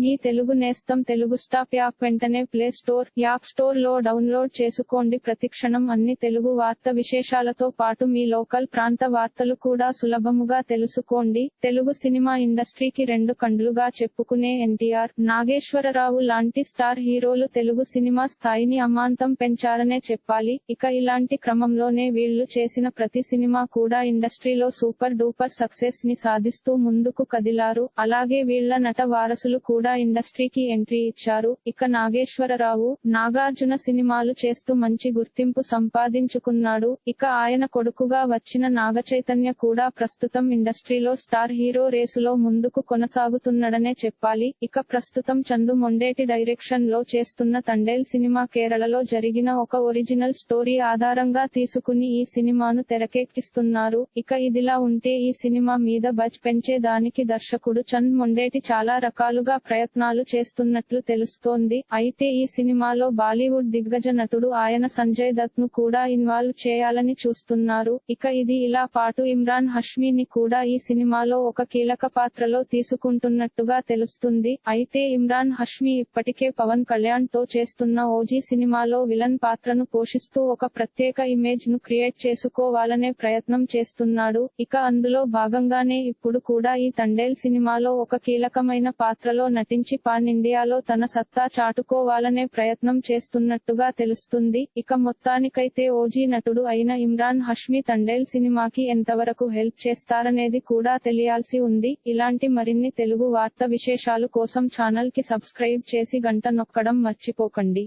మీ తెలుగు నేస్తం Telugu stop app వెంటనే play store app స్టోర్లో డౌన్లోడ్ చేసుకోండి. ప్రతిక్షణం అన్ని తెలుగు వార్త విశేషాలతో పాటు మీ లోకల్ ప్రాంత వార్తలు కూడా సులభముగా తెలుసుకోండి. తెలుగు సినిమా ఇండస్ట్రీకి రెండు కండ్లుగా చెప్పుకునే ఎన్టీఆర్ నాగేశ్వరరావు లాంటి స్టార్ హీరోలు తెలుగు సినిమా స్థాయిని అమాంతం పెంచారనే చెప్పాలి. ఇక ఇలాంటి క్రమంలోనే వీళ్ళు చేసిన ప్రతి సినిమా కూడా ఇండస్ట్రీలో సూపర్ డూపర్ సక్సెస్ని సాధిస్తూ ముందుకు కదిలారు. అలాగే వీళ్ళ నట వారసులు కూడా ఇండస్ట్రీకి ఎంట్రీ ఇచ్చారు. ఇక నాగేశ్వరరావు నాగార్జున సినిమాలు చేస్తూ మంచి గుర్తింపు సంపాదించుకున్నాడు. ఇక ఆయన కొడుకుగా వచ్చిన నాగచైతన్య కూడా ప్రస్తుతం ఇండస్ట్రీలో స్టార్ హీరో రేసులో ముందుకు కొనసాగుతున్నాడనే చెప్పాలి. ఇక ప్రస్తుతం చందు మొండేటి డైరెక్షన్లో చేస్తున్న తండేల్ సినిమా కేరళలో జరిగిన ఒక ఒరిజినల్ స్టోరీ ఆధారంగా తీసుకుని ఈ సినిమాను తెరకెక్కిస్తున్నారు. ఇక ఇదిలా ఉంటే ఈ సినిమా మీద బజ్ పెంచే దానికి దర్శకుడు చంద్ మొండేటి చాలా రకాలుగా ప్రయత్నాలు చేస్తున్నట్లు తెలుస్తోంది. అయితే ఈ సినిమాలో బాలీవుడ్ దిగ్గజ నటుడు ఆయన సంజయ్ దత్ను కూడా ఇన్వాల్వ్ చేయాలని చూస్తున్నారు. ఇక ఇది ఇలా పాటు ఇమ్రాన్ హష్మీని కూడా ఈ సినిమాలో ఒక కీలక పాత్రలో తీసుకుంటున్నట్టుగా తెలుస్తుంది. అయితే ఇమ్రాన్ హష్మీ ఇప్పటికే పవన్ కళ్యాణ్తో చేస్తున్న ఓజీ సినిమాలో విలన్ పాత్రను పోషిస్తూ ఒక ప్రత్యేక ఇమేజ్ను క్రియేట్ చేసుకోవాలనే ప్రయత్నం చేస్తున్నాడు. ఇక అందులో భాగంగానే ఇప్పుడు కూడా ఈ తండేల్ సినిమాలో ఒక కీలకమైన పాత్రలో నటించి పాన్ ఇండియాలో తన సత్తా చాటుకోవాలనే ప్రయత్నం చేస్తున్నట్టుగా తెలుస్తుంది. ఇక మొత్తానికైతే ఓజీ నటుడు అయిన ఇమ్రాన్ హష్మీ తండేల్ సినిమాకి ఎంతవరకు హెల్ప్ చేస్తారనేది కూడా తెలియాల్సి ఉంది. ఇలాంటి మరిన్ని తెలుగు వార్త విశేషాలు కోసం ఛానల్కి సబ్స్క్రైబ్ చేసి గంట నొక్కడం మర్చిపోకండి.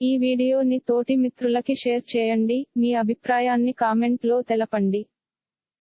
ఈ వీడియోని తోటి మిత్రులకి షేర్ చేయండి. మీ అభిప్రాయాన్ని కామెంట్లో తెలపండి.